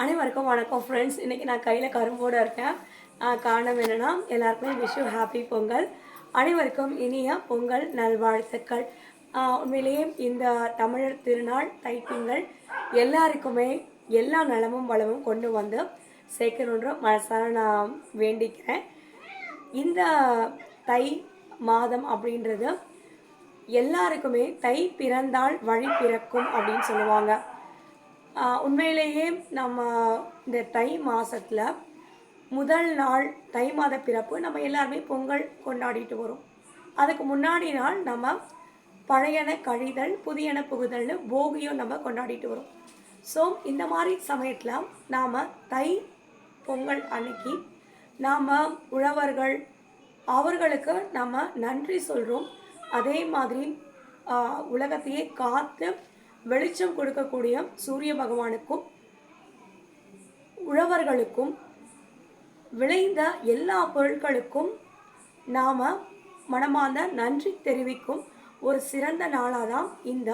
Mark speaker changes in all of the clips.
Speaker 1: அனைவருக்கும் வணக்கம் ஃப்ரெண்ட்ஸ் இன்றைக்கி நான் கையில் கரும்போடு இருக்கேன். காரணம் என்னென்னா எல்லாருக்குமே விஷு ஹாப்பி பொங்கல். அனைவருக்கும் இனிய பொங்கல் நல்வாழ்த்துக்கள். உண்மையிலேயே இந்த தமிழர் திருநாள் தைப்பொங்கல் எல்லாருக்குமே எல்லா நலமும் வளமும் கொண்டு வந்து சேர்க்கணுன்ற மனசார நான் வேண்டிக்கிறேன். இந்த தை மாதம் அப்படின்றது எல்லாருக்குமே தை பிறந்தால் வழி பிறக்கும் அப்படின்னு சொல்லுவாங்க. உண்மையிலேயே நம்ம இந்த தை மாதத்தில் முதல் நாள் தை மாத பிறப்பு நம்ம எல்லாருமே பொங்கல் கொண்டாடிட்டு வரோம். அதுக்கு முன்னாடி நாள் நம்ம பழையன கழிதல் புதியன புகுதல்னு போகியும் நம்ம கொண்டாடிட்டு வரோம். ஸோ இந்த மாதிரி சமயத்தில் நாம் தை பொங்கல் அன்னைக்கு நாம் உழவர்கள் அவர்களுக்கு நம்ம நன்றி சொல்கிறோம் அதே மாதிரி உலகத்தையே காத்து வெளிச்சம் கொடுக்கக்கூடிய சூரிய பகவானுக்கும் உழவர்களுக்கும் விளைந்த எல்லா பொருட்களுக்கும் நாம் மனமார்ந்த நன்றி தெரிவிக்கும் ஒரு சிறந்த நாளாக தான் இந்த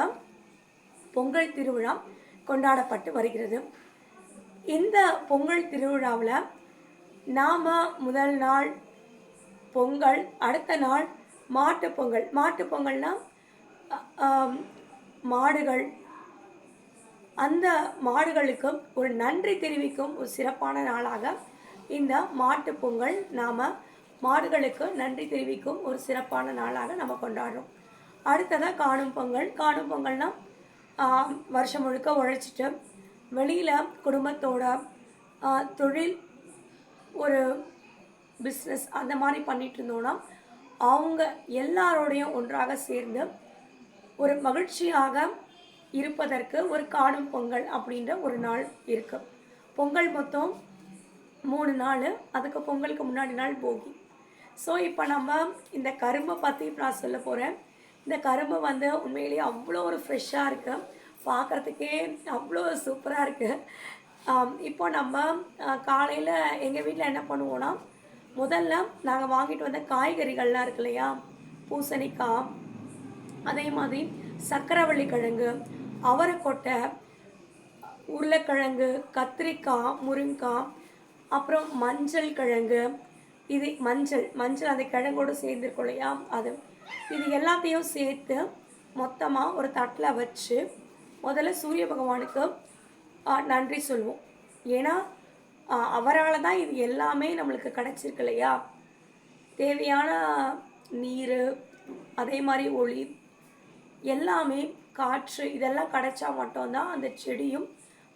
Speaker 1: பொங்கல் திருவிழா கொண்டாடப்பட்டு வருகிறது. இந்த பொங்கல் திருவிழாவில் நாம் முதல் நாள் பொங்கல் அடுத்த நாள் மாட்டுப் பொங்கல். மாடுகள். அந்த மாடுகளுக்கும் ஒரு நன்றி தெரிவிக்கும் ஒரு சிறப்பான நாளாக இந்த மாட்டு பொங்கல் நாம் மாடுகளுக்கு நன்றி தெரிவிக்கும் ஒரு சிறப்பான நாளாக நம்ம கொண்டாடுறோம். அடுத்ததாக காணும் பொங்கல். காணும் பொங்கல்னா வருஷம் முழுக்க உழைச்சிட்டு வெளியில் குடும்பத்தோட தொழில் ஒரு பிஸ்னஸ் அந்த மாதிரி பண்ணிட்டு இருந்தோம்னா அவங்க எல்லாரோடையும் ஒன்றாக சேர்ந்து ஒரு மகிழ்ச்சியாக இருப்பதற்கு ஒரு காணும் பொங்கல் அப்படின்ற ஒரு நாள் இருக்கு. பொங்கல் மொத்தம் மூணு நாள். அதுக்கு பொங்கலுக்கு முன்னாடி நாள் போகி. ஸோ இப்போ நம்ம இந்த கரும்பை பற்றி நான் சொல்ல போகிறேன் இந்த கரும்பு வந்து உண்மையிலேயே அவ்வளோ ஒரு ஃப்ரெஷ்ஷாக இருக்குது பார்க்குறதுக்கே அவ்வளோ சூப்பராக இருக்குது இப்போ நம்ம காலையில் எங்கள் வீட்டில் என்ன பண்ணுவோன்னா முதல்ல நாங்கள் வாங்கிட்டு வந்த காய்கறிகள்லாம் இருக்கு இல்லையா? பூசணிக்காய் அதே மாதிரி சக்கரவள்ளி கிழங்கு அவரைக்கொட்டை உருளைக்கிழங்கு கத்திரிக்காய் முருங்காய் அப்புறம் மஞ்சள் கிழங்கு. இது மஞ்சள் மஞ்சள் அந்த கிழங்கோடு சேர்ந்துருக்கும் இல்லையா? அது. இது எல்லாத்தையும் சேர்த்து மொத்தமாக ஒரு தட்டில் வச்சு முதல்ல சூரிய பகவானுக்கு நன்றி சொல்லுவோம். ஏன்னா அவரால் தான் இது எல்லாமே நம்மளுக்கு கிடச்சிருக்கு இல்லையா? தேவையான நீர் அதே மாதிரி ஒளி எல்லாமே காற்று இதெல்லாம் கிடைச்சா மட்டும்தான் அந்த செடியும்.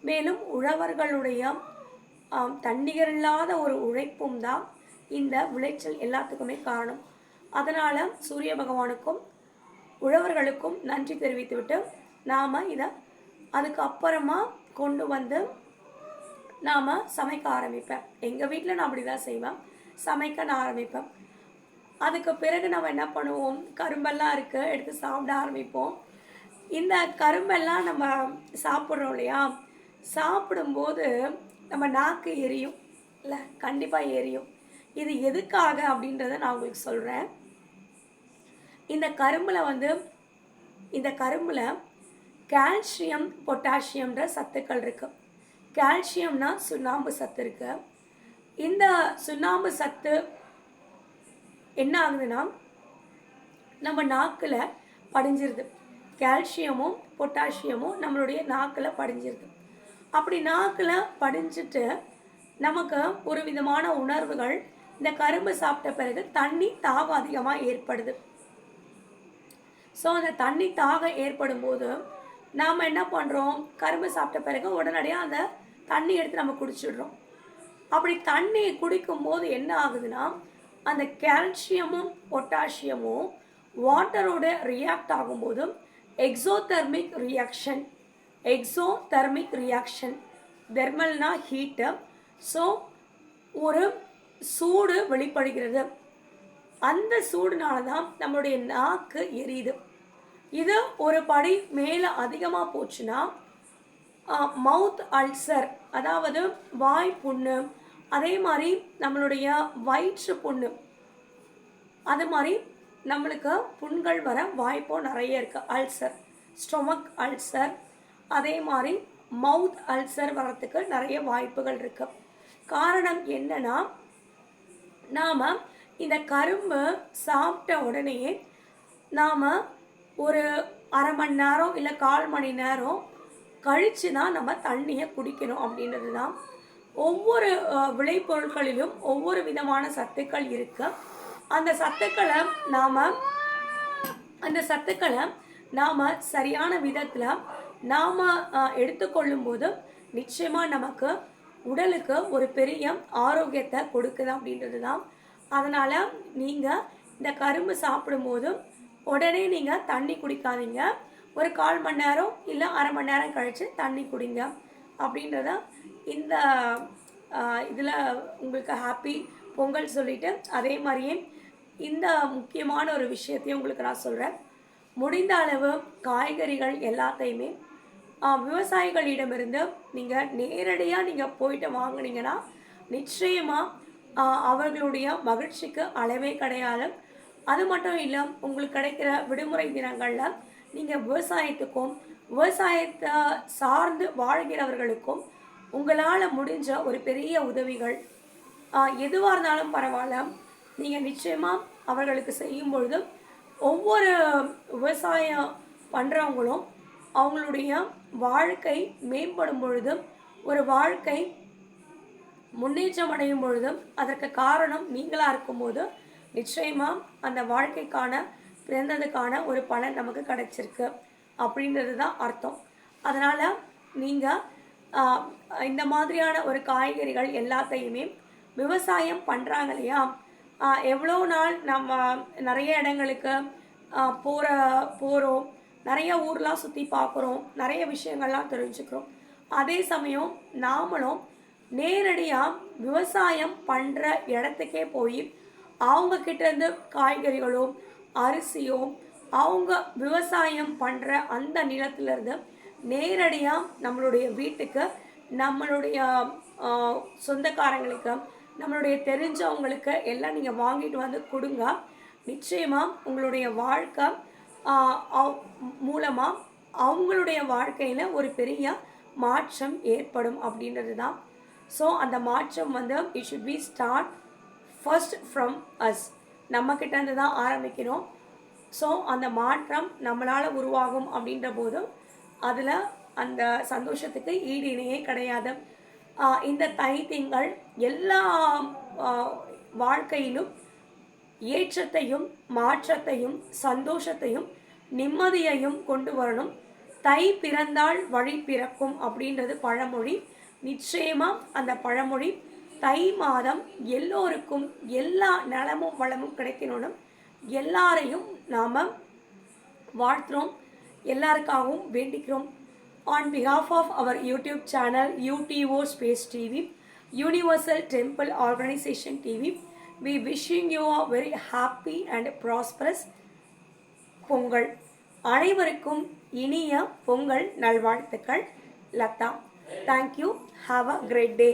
Speaker 1: மேலும் உழவர்களுடைய தண்ணீர் இல்லாத ஒரு உழைப்பும் தான் இந்த விளைச்சல் எல்லாத்துக்குமே காரணம். அதனால் சூரிய பகவானுக்கும் உழவர்களுக்கும் நன்றி தெரிவித்துவிட்டு நாம் இதை அதுக்கு அப்புறமா கொண்டு வந்து நாம் சமைக்க ஆரம்பிப்பேன். எங்கள் வீட்டில் நான் அப்படி தான் செய்வேன். சமைக்க நான் ஆரம்பிப்பேன். அதுக்கு பிறகு நம்ம என்ன பண்ணுவோம்? கரும்பெல்லாம் இருக்குது எடுத்து சாப்பிட ஆரம்பிப்போம். இந்த கரும்பெல்லாம் நம்ம சாப்பிட்றோம் இல்லையா? சாப்பிடும்போது நம்ம நாக்கு எரியும். இல்லை கண்டிப்பாக எரியும். இது எதுக்காக அப்படின்றத நான் உங்களுக்கு சொல்கிறேன் இந்த கரும்பில் வந்து இந்த கரும்பில் கால்சியம் பொட்டாசியம்ன்ற சத்துக்கள் இருக்குது கால்சியம்னா சுண்ணாம்பு சத்து இருக்குது இந்த சுண்ணாம்பு சத்து என்ன ஆகுதுன்னா நம்ம நாக்கில் படிஞ்சிருது. கால்சியமும் பொட்டாசியமும் நம்மளுடைய நாக்கில் படிஞ்சிருது. அப்படி நாக்கில் படிஞ்சிட்டு நமக்கு ஒரு விதமான உணர்வுகள் இந்த கரும்பு சாப்பிட்ட பிறகு தண்ணி தாகம் அதிகமாக ஏற்படுது. ஸோ அந்த தண்ணி தாகம் ஏற்படும் போது நாம் என்ன பண்ணுறோம் கரும்பு சாப்பிட்ட பிறகு உடனடியாக அந்த தண்ணி எடுத்து நம்ம குடிச்சிடுறோம். அப்படி தண்ணி குடிக்கும்போது என்ன ஆகுதுன்னா அந்த கால்சியமும் பொட்டாசியமும் வாட்டரோட ரியாக்ட் ஆகும்போது எக்ஸோதெர்மிக் ரியாக்ஷன் எக்ஸோதெர்மிக் ரியாக்ஷன் தெர்மல்னா ஹீட்டு ஸோ ஒரு சூடு வெளிப்படுகிறது. அந்த சூடுனால தான் நம்மளுடைய நாக்கு எரியுது. இது ஒரு படி மேலே அதிகமாக போச்சுன்னா மவுத் அல்சர் அதாவது வாய் புண்ணு அதே மாதிரி நம்மளுடைய வயிற்று புண்ணு. அது மாதிரி நம்மளுக்கு புண்கள் வர வாய்ப்பும் நிறைய இருக்குது அல்சர் ஸ்டொமக் அல்சர் அதே மாதிரி மவுத் அல்சர் வர்றதுக்கு நிறைய வாய்ப்புகள் இருக்குது காரணம் என்னன்னா நாம் இந்த கரும்பு சாப்பிட்ட உடனேயே நாம் ஒரு அரை மணி நேரம் இல்லை கால் மணி நேரம் கழித்து தான் நம்ம தண்ணியை குடிக்கணும் அப்படின்றது தான் ஒவ்வொரு விளைபொருட்களிலும் ஒவ்வொரு விதமான சத்துக்கள் இருக்கு. அந்த சத்துக்களை நாம் அந்த சத்துக்களை நாம் சரியான விதத்தில் நாம் எடுத்துக்கொள்ளும் போது நிச்சயமாக நமக்கு உடலுக்கு ஒரு பெரிய ஆரோக்கியத்தை கொடுக்குது அப்படின்றது தான் அதனால் நீங்கள் இந்த கரும்பு சாப்பிடும்போது உடனே நீங்கள் தண்ணி குடிக்காதீங்க. ஒரு கால் மணி நேரம் இல்லை அரை மணி நேரம் கழித்து தண்ணி குடிங்க. அப்படின்றத இந்த இதில் உங்களுக்கு ஹாப்பி பொங்கல் சொல்லிட்டு அதே மாதிரியே இந்த முக்கியமான ஒரு விஷயத்தையும் உங்களுக்கு நான் சொல்கிறேன் முடிந்த அளவு காய்கறிகள் எல்லாத்தையுமே விவசாயிகளிடமிருந்து நீங்கள் நேரடியாக நீங்கள் போயிட்டு வாங்குனீங்கன்னா நிச்சயமாக அவர்களுடைய மகிழ்ச்சிக்கு அளவே கிடையாது. அது மட்டும் இல்லை உங்களுக்கு கிடைக்கிற விடுமுறை தினங்களில் நீங்கள் விவசாயத்துக்கும் விவசாயத்தை சார்ந்து வாழ்கிறவர்களுக்கும் உங்களால் முடிஞ்ச ஒரு பெரிய உதவிகள். எதுவாக இருந்தாலும் பரவாயில்ல. நீங்கள் நிச்சயமாக அவர்களுக்கு செய்யும் பொழுது ஒவ்வொரு விவசாயம் பண்ணுறவங்களும் அவங்களுடைய வாழ்க்கை மேம்படும் பொழுதும் ஒரு வாழ்க்கை முன்னேற்றம் அடையும் பொழுதும் அதற்கு காரணம் நீங்களாக இருக்கும்போது நிச்சயமாக அந்த வாழ்க்கைக்கான பிறந்ததுக்கான ஒரு பலன் நமக்கு கிடைச்சிருக்கு. அப்படின்றது தான் அர்த்தம். அதனால் நீங்கள் இந்த மாதிரியான ஒரு காய்கறிகள் எல்லாத்தையுமே விவசாயம் பண்ணுறாங்க இல்லையா? எவ்வளோ நாள் நம்ம நிறைய இடங்களுக்கு போகிற போகிறோம் நிறைய ஊர்லாம் சுற்றி பார்க்குறோம் நிறைய விஷயங்கள்லாம் தெரிஞ்சுக்கிறோம். அதே சமயம் நாமளும் நேரடியாக விவசாயம் பண்ணுற இடத்துக்கே போய் அவங்கக்கிட்டேருந்து காய்கறிகளோ அரிசியோ அவங்க விவசாயம் பண்ணுற அந்த நிலத்திலேருந்து நேரடியாக நம்மளுடைய வீட்டுக்கு நம்மளுடைய சொந்தக்காரங்களுக்கு நம்மளுடைய தெரிஞ்சவங்களுக்கு எல்லாம் நீங்கள் வாங்கிட்டு வந்து கொடுங்க. நிச்சயமாக உங்களுடைய வாழ்க்கை மூலமாக அவங்களுடைய வாழ்க்கையில் ஒரு பெரிய மாற்றம் ஏற்படும் அப்படின்றது தான் ஸோ அந்த மாற்றம் வந்து it should be start first from us நம்மக்கிட்டேருந்து தான் ஆரம்பிக்கிறோம். ஸோ அந்த மாற்றம் நம்மளால் உருவாகும் அப்படின்ற போதும் அதில் அந்த சந்தோஷத்துக்கு ஈடு இணையே கிடையாது. இந்த தை திங்கள் எல்லா வாழ்க்கையிலும் ஏற்றத்தையும் மாற்றத்தையும் சந்தோஷத்தையும் நிம்மதியையும் கொண்டு வரணும். தை பிறந்தால் வழி பிறக்கும் அப்படின்றது பழமொழி. நிச்சயமாக அந்த பழமொழி. தை மாதம் எல்லோருக்கும் எல்லா நலமும் வளமும் கிடைக்கணும் எல்லாரையும் நாம் வாழ்த்துறோம். எல்லாருக்காகவும் வேண்டிக்கிறோம். On behalf of our YouTube channel UDO space TV universal temple organisation TV we wishing you are very happy and prosperous Pongal அனைவருக்கும் இனிய பொங்கல் நல்வாழ்த்துக்கள். Latha thank you have a great day